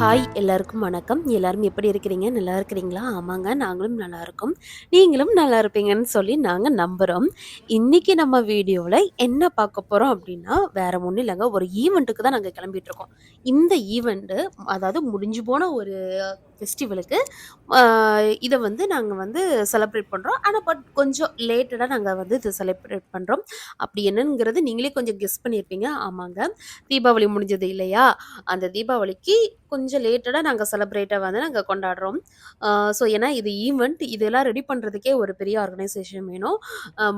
Hi எல்லாருக்கும் வணக்கம். எல்லாரும் எப்படி இருக்கிறீங்க? நல்லா இருக்கிறீங்களா? ஆமாங்க நாங்களும் நல்லா இருக்கோம். நீங்களும் நல்லா இருப்பீங்கன்னு சொல்லி நாங்கள் நம்புகிறோம் இன்றைக்கி நம்ம வீடியோவில் என்ன பார்க்க போகிறோம் அப்படின்னா வேறு ஒன்றும் இல்லைங்க. ஒரு ஈவெண்ட்டுக்கு தான் நாங்கள் கிளம்பிட்டு இருக்கோம். இந்த ஈவெண்ட்டு அதாவது முடிஞ்சு போன ஒரு ஃபெஸ்டிவலுக்கு இதை வந்து நாங்கள் வந்து செலிப்ரேட் பண்ணுறோம் ஆனால் பட் கொஞ்சம் லேட்டடாக நாங்கள் வந்து இது செலிப்ரேட் பண்ணுறோம் அப்படி என்னங்கிறது நீங்களே கொஞ்சம் கெஸ் பண்ணியிருப்பீங்க. ஆமாங்க. தீபாவளி முடிஞ்சது இல்லையா? அந்த தீபாவளிக்கு கொஞ்சம் லேட்டடாக நாங்கள் செலப்ரேட்டாக வந்து நாங்கள் கொண்டாடுறோம். ஸோ ஏன்னா இது ஈவெண்ட் இதெல்லாம் ரெடி பண்ணுறதுக்கே ஒரு பெரிய ஆர்கனைசேஷன் வேணும்.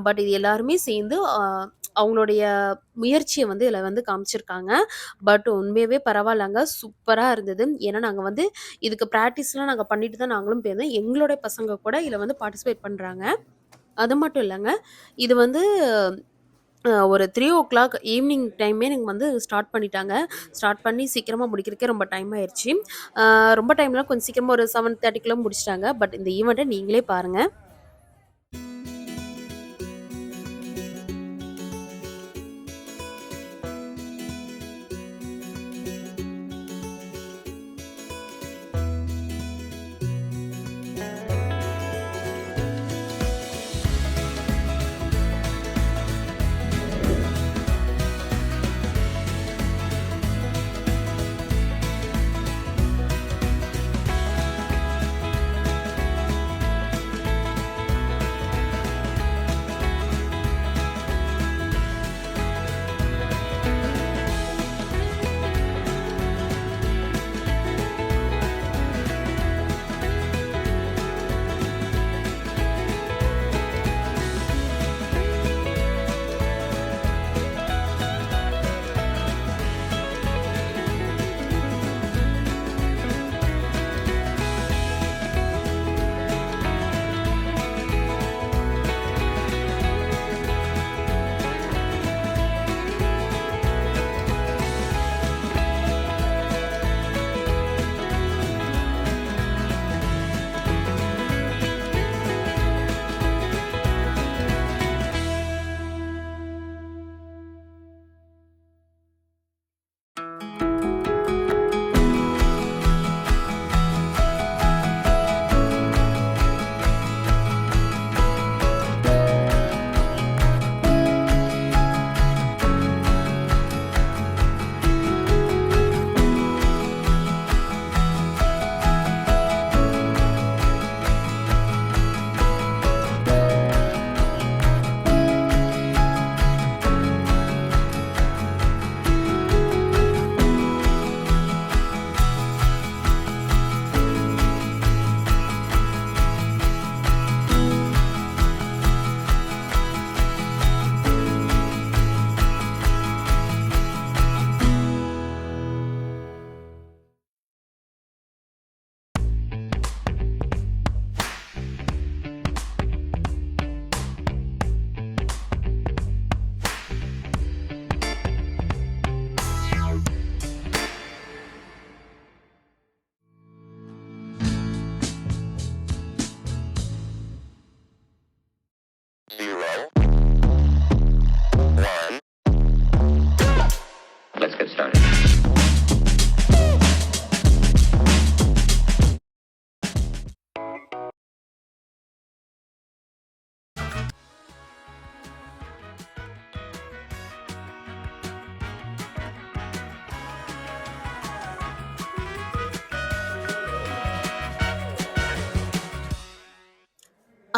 பட் இது எல்லாருமே சேர்ந்து அவங்களுடைய முயற்சியை வந்து இதில் வந்து காமிச்சிருக்காங்க. பட் உண்மையவே பரவாயில்லங்க. சூப்பராக இருந்தது. ஏன்னா நாங்கள் வந்து இதுக்கு ப்ராக்டிஸ்லாம் நாங்கள் பண்ணிட்டு தான் நாங்களும் போயிருந்தோம். எங்களுடைய பசங்க கூட இதில் வந்து பார்ட்டிசிபேட் பண்ணுறாங்க அது மட்டும் இல்லைங்க. இது வந்து ஒரு த்ரீ ஓ கிளாக் ஈவினிங் டைமே எனக்கு வந்து ஸ்டார்ட் பண்ணிட்டாங்க. ஸ்டார்ட் பண்ணி சீக்கிரமாக முடிக்கிறதுக்கே ரொம்ப டைம் ஆயிடுச்சு ரொம்ப டைம்லாம் கொஞ்சம் சீக்கிரமாக ஒரு செவன் தேர்ட்டிக்குள்ளே முடிச்சிட்டாங்க. பட் இந்த ஈவெண்ட்டை நீங்களே பாருங்கள்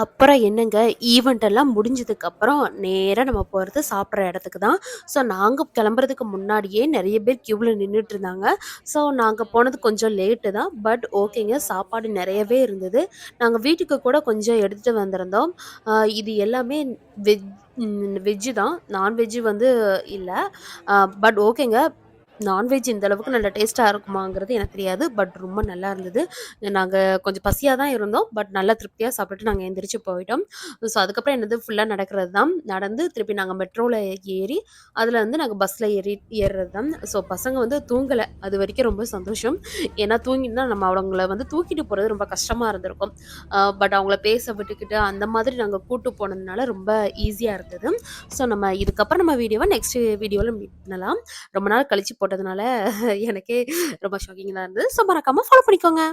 அப்புறம் என்னங்க ஈவெண்ட் எல்லாம் முடிஞ்சதுக்கப்புறம் நேராக நம்ம போகிறது சாப்பிட்ற இடத்துக்கு தான். ஸோ நாங்கள் கிளம்புறதுக்கு முன்னாடியே நிறைய பேர் க்யூவில் நின்றுட்டு இருந்தாங்க. ஸோ நாங்கள் போனது கொஞ்சம் லேட்டு தான். பட் ஓகேங்க சாப்பாடு நிறையவே இருந்தது. நாங்கள் வீட்டுக்கு கூட கொஞ்சம் எடுத்துகிட்டு வந்திருந்தோம். இது எல்லாமே வெஜ் வெஜ்ஜு தான். நான்வெஜ்ஜு வந்து இல்லை. பட் ஓகேங்க நான்வெஜ் இந்த அளவுக்கு நல்ல டேஸ்ட்டாக இருக்குமாங்கிறது எனக்கு தெரியாது பட் ரொம்ப நல்லா இருந்தது. நாங்கள் கொஞ்சம் பசியாக தான் இருந்தோம் பட் நல்லா திருப்தியாக சாப்பிட்டுட்டு நாங்கள் எந்திரிச்சு போயிட்டோம். ஸோ அதுக்கப்புறம் என்னது ஃபுல்லாக நடக்கிறது தான். நடந்து திருப்பி நாங்கள் மெட்ரோவில் ஏறி அதில் வந்து நாங்கள் பஸ்ஸில் ஏறி ஏறுறது தான். ஸோ பசங்க வந்து தூங்கலை. அது வரைக்கும் ரொம்ப சந்தோஷம். ஏன்னா தூங்கினா நம்ம அவங்கள வந்து தூக்கிட்டு போகிறது ரொம்ப கஷ்டமாக இருந்திருக்கும். பட் அவங்கள பேச விட்டுக்கிட்டு அந்த மாதிரி நாங்கள் கூட்டு போனதுனால ரொம்ப ஈஸியாக இருந்தது. ஸோ நம்ம இதுக்கப்புறம் நம்ம வீடியோவை நெக்ஸ்ட் வீடியோவில் மீட் பண்ணலாம் ரொம்ப நாள் கழிச்சு போட்டதுனால எனக்கே ரொம்ப ஷாக்கிங்கா தான் இருந்தது. ஸோ மறக்காமல் ஃபாலோ பண்ணிக்கோங்க.